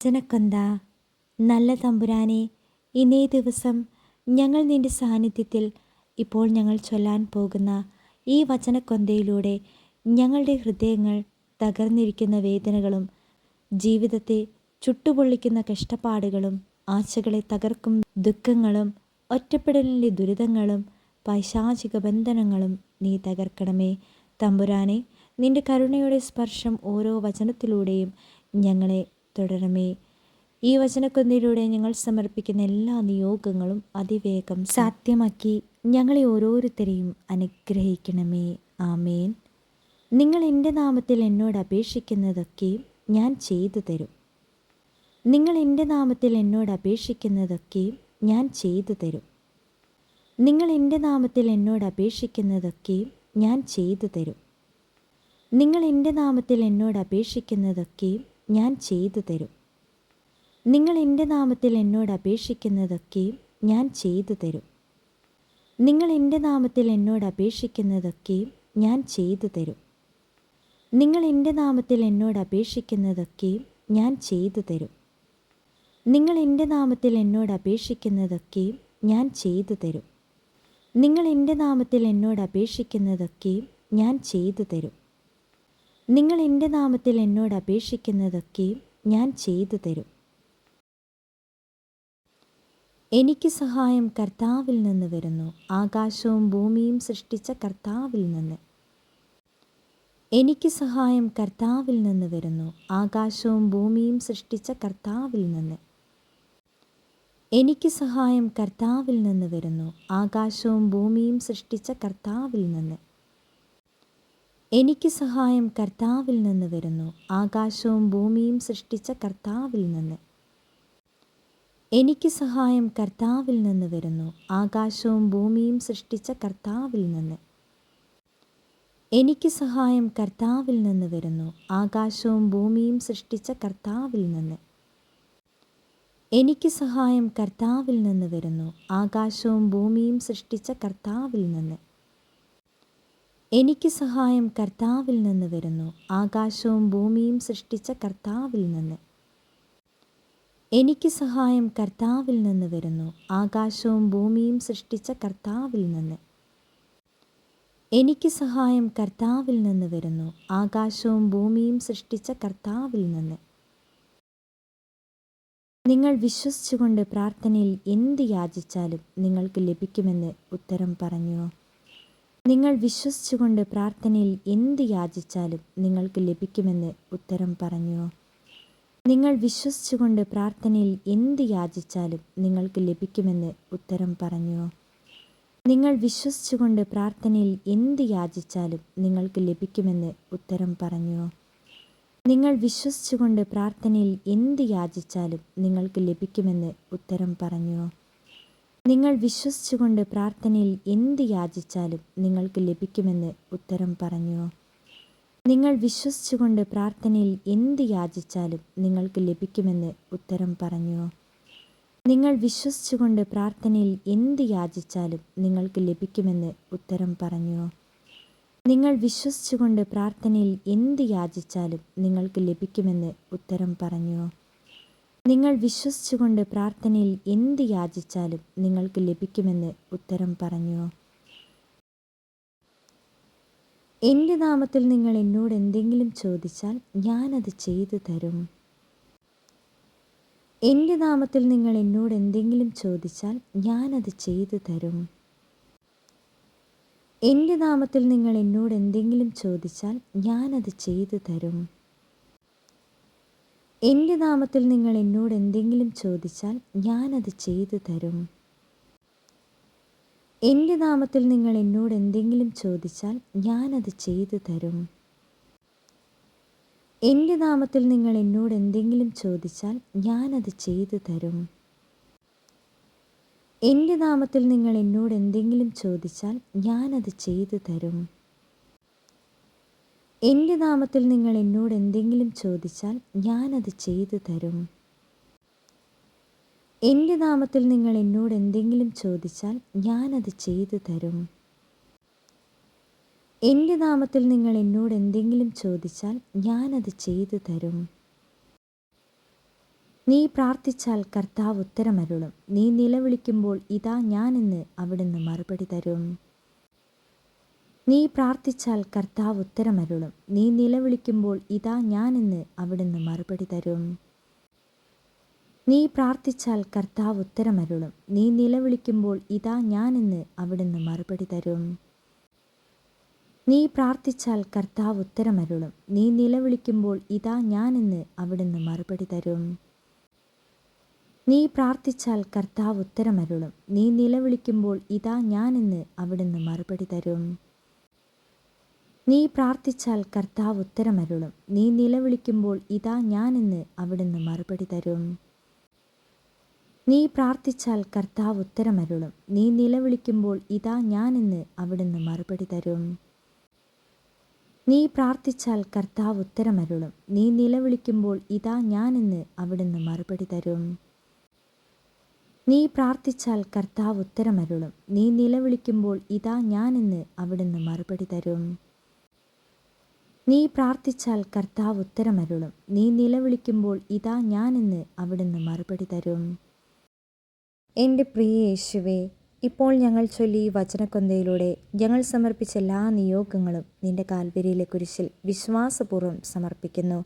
വചനക്കൊന്ത നല്ല തമ്പുരാനെ ഇന്നേ ദിവസം ഞങ്ങൾ നിന്റെ സാന്നിധ്യത്തിൽ ഇപ്പോൾ ഞങ്ങൾ ചൊല്ലാൻ പോകുന്ന ഈ വചനക്കൊന്തയിലൂടെ ഞങ്ങളുടെ ഹൃദയങ്ങൾ തകർന്നിരിക്കുന്ന വേദനകളും ജീവിതത്തെ ചുട്ടുപൊള്ളിക്കുന്ന കഷ്ടപ്പാടുകളും ആശകളെ തകർക്കും ദുഃഖങ്ങളും ഒറ്റപ്പെടലിന്റെ ദുരിതങ്ങളും പൈശാചിക ബന്ധനങ്ങളും നീ തകർക്കണമേ. തമ്പുരാനെ നിന്റെ കരുണയുടെ സ്പർശം ഓരോ വചനത്തിലൂടെയും ഞങ്ങളെ തുടരണമേ. ഈ വചനക്കുന്നിലൂടെ ഞങ്ങൾ സമർപ്പിക്കുന്ന എല്ലാ നിയോഗങ്ങളും അതിവേഗം സാധ്യമാക്കി ഞങ്ങളെ ഓരോരുത്തരെയും അനുഗ്രഹിക്കണമേ. ആമേൻ. നിങ്ങൾ എന്റെ നാമത്തിൽ എന്നോട് അപേക്ഷിക്കുന്നതൊക്കെ ഞാൻ ചെയ്തു തരും. നിങ്ങൾ എന്റെ നാമത്തിൽ എന്നോട് അപേക്ഷിക്കുന്നതൊക്കെ ഞാൻ ചെയ്തു തരും. നിങ്ങൾ എന്റെ നാമത്തിൽ എന്നോട് അപേക്ഷിക്കുന്നതൊക്കെ ഞാൻ ചെയ്തു തരും. നിങ്ങൾ എന്റെ നാമത്തിൽ എന്നോട് അപേക്ഷിക്കുന്നതൊക്കെയും ഞാൻ ചെയ്തു തരും. നിങ്ങൾ എന്റെ നാമത്തിൽ എന്നോട് അപേക്ഷിക്കുന്നതൊക്കെയും ഞാൻ ചെയ്തു തരും. നിങ്ങൾ എന്റെ നാമത്തിൽ എന്നോട് അപേക്ഷിക്കുന്നതൊക്കെയും ഞാൻ ചെയ്തു തരും. നിങ്ങൾ എന്റെ നാമത്തിൽ എന്നോട് അപേക്ഷിക്കുന്നതൊക്കെയും ഞാൻ ചെയ്തു തരും. നിങ്ങൾ എന്റെ നാമത്തിൽ എന്നോട് അപേക്ഷിക്കുന്നതൊക്കെയും ഞാൻ ചെയ്തു തരും. നിങ്ങൾ എന്റെ നാമത്തിൽ എന്നോട് അപേക്ഷിക്കുന്നതൊക്കെയും ഞാൻ ചെയ്തു തരും. നിങ്ങൾ എന്റെ നാമത്തിൽ എന്നോട് അപേക്ഷിക്കുന്നതൊക്കെയും ഞാൻ ചെയ്തു തരും. എനിക്ക് സഹായം കർത്താവിൽ നിന്ന് വരുന്നു. ആകാശവും ഭൂമിയും സൃഷ്ടിച്ച കർത്താവിൽ നിന്ന്. എനിക്ക് സഹായം കർത്താവിൽ നിന്ന് വരുന്നു. ആകാശവും ഭൂമിയും സൃഷ്ടിച്ച കർത്താവിൽ നിന്ന്. എനിക്ക് സഹായം കർത്താവിൽ നിന്ന് വരുന്നു. ആകാശവും ഭൂമിയും സൃഷ്ടിച്ച കർത്താവിൽ നിന്ന്. എനിക്ക് സഹായം കർത്താവിൽ നിന്ന് വരുന്നു. ആകാശവും ഭൂമിയും സൃഷ്ടിച്ച കർത്താവിൽ നിന്ന്. എനിക്ക് സഹായം കർത്താവിൽ നിന്ന് വരുന്നു. ആകാശവും ഭൂമിയും സൃഷ്ടിച്ച കർത്താവിൽ നിന്ന്. എനിക്ക് സഹായം കർത്താവിൽ നിന്ന് വരുന്നു. ആകാശവും ഭൂമിയും സൃഷ്ടിച്ച കർത്താവിൽ നിന്ന്. എനിക്ക് സഹായം കർത്താവിൽ നിന്ന് വരുന്നു. ആകാശവും ഭൂമിയും സൃഷ്ടിച്ച കർത്താവിൽ നിന്ന്. എനിക്ക് സഹായം കർത്താവിൽ നിന്ന് വരുന്നു. ആകാശവും ഭൂമിയും സൃഷ്ടിച്ച കർത്താവിൽ നിന്ന്. എനിക്ക് സഹായം കർത്താവിൽ നിന്ന് വരുന്നു. ആകാശവും ഭൂമിയും സൃഷ്ടിച്ച കർത്താവിൽ നിന്ന്. എനിക്ക് സഹായം കർത്താവിൽ നിന്ന് വരുന്നു. ആകാശവും ഭൂമിയും സൃഷ്ടിച്ച കർത്താവിൽ നിന്ന്. നിങ്ങൾ വിശ്വസിച്ചുകൊണ്ട് പ്രാർത്ഥനയിൽ എന്ത് യാചിച്ചാലും നിങ്ങൾക്ക് ലഭിക്കുമെന്ന് ഉത്തരം പറഞ്ഞു. നിങ്ങൾ വിശ്വസിച്ചുകൊണ്ട് പ്രാർത്ഥനയിൽ എന്ത് യാചിച്ചാലും നിങ്ങൾക്ക് ലഭിക്കുമെന്ന് ഉത്തരം പറഞ്ഞു. നിങ്ങൾ വിശ്വസിച്ചുകൊണ്ട് പ്രാർത്ഥനയിൽ എന്ത് യാചിച്ചാലും നിങ്ങൾക്ക് ലഭിക്കുമെന്ന് ഉത്തരം പറഞ്ഞു. നിങ്ങൾ വിശ്വസിച്ചുകൊണ്ട് പ്രാർത്ഥനയിൽ എന്ത് യാചിച്ചാലും നിങ്ങൾക്ക് ലഭിക്കുമെന്ന് ഉത്തരം പറഞ്ഞു. നിങ്ങൾ വിശ്വസിച്ചുകൊണ്ട് പ്രാർത്ഥനയിൽ എന്ത് യാചിച്ചാലും നിങ്ങൾക്ക് ലഭിക്കുമെന്ന് ഉത്തരം പറഞ്ഞു. നിങ്ങൾ വിശ്വസിച്ചുകൊണ്ട് പ്രാർത്ഥനയിൽ എന്ത് യാചിച്ചാലും നിങ്ങൾക്ക് ലഭിക്കുമെന്ന് ഉത്തരം പറഞ്ഞു. നിങ്ങൾ വിശ്വസിച്ചുകൊണ്ട് പ്രാർത്ഥനയിൽ എന്ത് യാചിച്ചാലും നിങ്ങൾക്ക് ലഭിക്കുമെന്ന് ഉത്തരം പറഞ്ഞു. നിങ്ങൾ വിശ്വസിച്ചുകൊണ്ട് പ്രാർത്ഥനയിൽ എന്ത് യാചിച്ചാലും നിങ്ങൾക്ക് ലഭിക്കുമെന്ന് ഉത്തരം പറഞ്ഞു. നിങ്ങൾ വിശ്വസിച്ചുകൊണ്ട് പ്രാർത്ഥനയിൽ എന്ത് യാചിച്ചാലും നിങ്ങൾക്ക് ലഭിക്കുമെന്ന് ഉത്തരം പറഞ്ഞു. നിങ്ങൾ വിശ്വസിച്ചുകൊണ്ട് പ്രാർത്ഥനയിൽ എന്ത് യാചിച്ചാലും നിങ്ങൾക്ക് ലഭിക്കുമെന്ന് ഉത്തരം പറഞ്ഞു. എന്റെ നാമത്തിൽ നിങ്ങൾ എന്നോട് എന്തെങ്കിലും ചോദിച്ചാൽ ഞാനത് ചെയ്തു തരും. എന്റെ നാമത്തിൽ നിങ്ങൾ എന്നോട് എന്തെങ്കിലും ചോദിച്ചാൽ ഞാനത് ചെയ്തു തരും. എന്റെ നാമത്തിൽ നിങ്ങൾ എന്നോട് എന്തെങ്കിലും ചോദിച്ചാൽ ഞാനത് ചെയ്തു തരും. എന്റെ നാമത്തിൽ നിങ്ങൾ എന്നോട് എന്തെങ്കിലും ചോദിച്ചാൽ ഞാനത് ചെയ്തു തരും. എന്റെ നാമത്തിൽ നിങ്ങൾ എന്നോട് എന്തെങ്കിലും ചോദിച്ചാൽ ഞാനത് ചെയ്തു തരും. എന്റെ നാമത്തിൽ നിങ്ങൾ എന്നോട് എന്തെങ്കിലും ചോദിച്ചാൽ ഞാനത് ചെയ്തു തരും. എന്റെ നാമത്തിൽ നിങ്ങൾ എന്നോട് എന്തെങ്കിലും ചോദിച്ചാൽ ഞാനത് ചെയ്തു തരും. എന്റെ നാമത്തിൽ നിങ്ങൾ എന്നോട് എന്തെങ്കിലും ചോദിച്ചാൽ ഞാനത് ചെയ്തു തരും. എന്റെ നാമത്തിൽ നിങ്ങൾ എന്നോട് എന്തെങ്കിലും ചോദിച്ചാൽ ഞാനത് ചെയ്തു തരും. എന്റെ നാമത്തിൽ നിങ്ങൾ എന്നോട് എന്തെങ്കിലും ചോദിച്ചാൽ ഞാനത് ചെയ്തു തരും. നീ പ്രാർത്ഥിച്ചാൽ കർത്താവ് ഉത്തരമരുളും. നീ നിലവിളിക്കുമ്പോൾ ഇതാ ഞാനെന്ന് അവിടുന്ന് മറുപടി തരും. നീ പ്രാർത്ഥിച്ചാൽ കർത്താവ് ഉത്തരമരുളും. നീ നിലവിളിക്കുമ്പോൾ ഇതാ ഞാനെന്ന് അവിടുന്ന് മറുപടി തരും. നീ പ്രാർത്ഥിച്ചാൽ കർത്താവ് ഉത്തരമരുളും. നീ നിലവിളിക്കുമ്പോൾ ഇതാ ഞാനെന്ന് അവിടുന്ന് മറുപടി തരും. നീ പ്രാർത്ഥിച്ചാൽ കർത്താവ് ഉത്തരമരുളും. നീ നിലവിളിക്കുമ്പോൾ ഇതാ ഞാനെന്ന് അവിടുന്ന് മറുപടി തരും. നീ പ്രാർത്ഥിച്ചാൽ കർത്താവ് ഉത്തരമരുളും. നീ നിലവിളിക്കുമ്പോൾ ഇതാ ഞാനെന്ന് അവിടുന്ന് മറുപടി തരും. നീ പ്രാർത്ഥിച്ചാൽ കർത്താവ് ഉത്തരമരുളും. നീ നിലവിളിക്കുമ്പോൾ ഇതാ ഞാനെന്ന് അവിടുന്ന് മറുപടി തരും. നീ പ്രാർത്ഥിച്ചാൽ കർത്താവ് ഉത്തരമരുളും. നീ നിലവിളിക്കുമ്പോൾ ഇതാ ഞാനെന്ന് അവിടുന്ന് മറുപടി തരും. നീ പ്രാർത്ഥിച്ചാൽ കർത്താവ് ഉത്തരമരുളും. നീ നിലവിളിക്കുമ്പോൾ ഇതാ ഞാനെന്ന് അവിടുന്ന് മറുപടി തരും. നീ പ്രാർത്ഥിച്ചാൽ കർത്താവ് ഉത്തരമരുളും. നീ നിലവിളിക്കുമ്പോൾ ഇതാ ഞാനെന്ന് അവിടുന്ന് മറുപടി തരും. നീ പ്രാർത്ഥിച്ചാൽ കർത്താവ് ഉത്തരമരുളും. നീ നിലവിളിക്കുമ്പോൾ ഇതാ ഞാനെന്ന് അവിടുന്ന് മറുപടി തരും. എന്റെ പ്രിയ യേശുവേ ഇപ്പോൾ ഞങ്ങൾ ചൊല്ലി വചനക്കൊന്തയിലൂടെ ഞങ്ങൾ സമർപ്പിച്ച എല്ലാ നിയോഗങ്ങളും നിന്റെ കാൽവരിയിലെ കുരിശിൽ വിശ്വാസപൂർവം സമർപ്പിക്കുന്നു.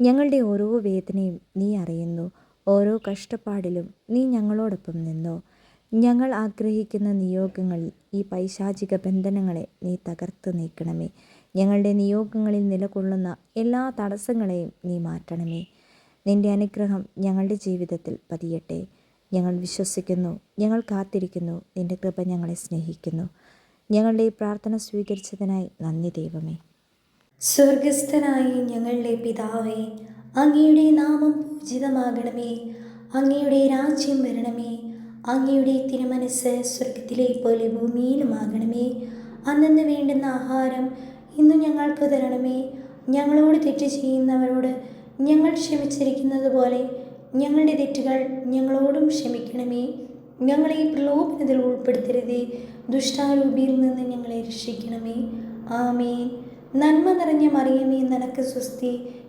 ഞങ്ങളുടെ ഓരോ വേദനയും നീ അറിയുന്നു. ഓരോ കഷ്ടപ്പാടിലും നീ ഞങ്ങളോടൊപ്പം നിന്നു. ഞങ്ങൾ ആഗ്രഹിക്കുന്ന നിയോഗങ്ങളിൽ ഈ പൈശാചിക ബന്ധനങ്ങളെ നീ തകർത്ത് നീക്കണമേ. ഞങ്ങളുടെ നിയോഗങ്ങളിൽ നിലകൊള്ളുന്ന എല്ലാ തടസ്സങ്ങളെയും നീ മാറ്റണമേ. നിന്റെ അനുഗ്രഹം ഞങ്ങളുടെ ജീവിതത്തിൽ പതിയട്ടെ. ഞങ്ങൾ വിശ്വസിക്കുന്നു ഞങ്ങൾ കാത്തിരിക്കുന്നു നിന്റെ കൃപ ഞങ്ങളെ സ്നേഹിക്കുന്നു. ഞങ്ങളുടെ ഈ പ്രാർത്ഥന സ്വീകരിച്ചതിനായി നന്ദി ദൈവമേ. സ്വർഗസ്ഥനായി ഞങ്ങളുടെ പിതാവേ അങ്ങയുടെ നാമം പൂജിതമാകണമേ. അങ്ങയുടെ രാജ്യം വരണമേ. അങ്ങയുടെ തിരുമനസ് സ്വർഗത്തിലെ പോലെ ഭൂമിയിലുമാകണമേ. അന്നെന്ന് വേണ്ടുന്ന ആഹാരം ഇന്ന് ഞങ്ങൾക്ക് തരണമേ. ഞങ്ങളോട് തെറ്റ് ചെയ്യുന്നവരോട് ഞങ്ങൾ ക്ഷമിച്ചിരിക്കുന്നത് പോലെ ഞങ്ങളുടെ തെറ്റുകൾ ഞങ്ങളോടും ക്ഷമിക്കണമേ. ഞങ്ങളെ ഈ പ്രലോഭനത്തിൽ ഉൾപ്പെടുത്തരുതേ. ദുഷ്ടാരൂപിയിൽ നിന്ന് ഞങ്ങളെ രക്ഷിക്കണമേ. ആമേൻ. നന്മ നിറഞ്ഞ മറിയമേ നനക്ക് സ്വസ്തി.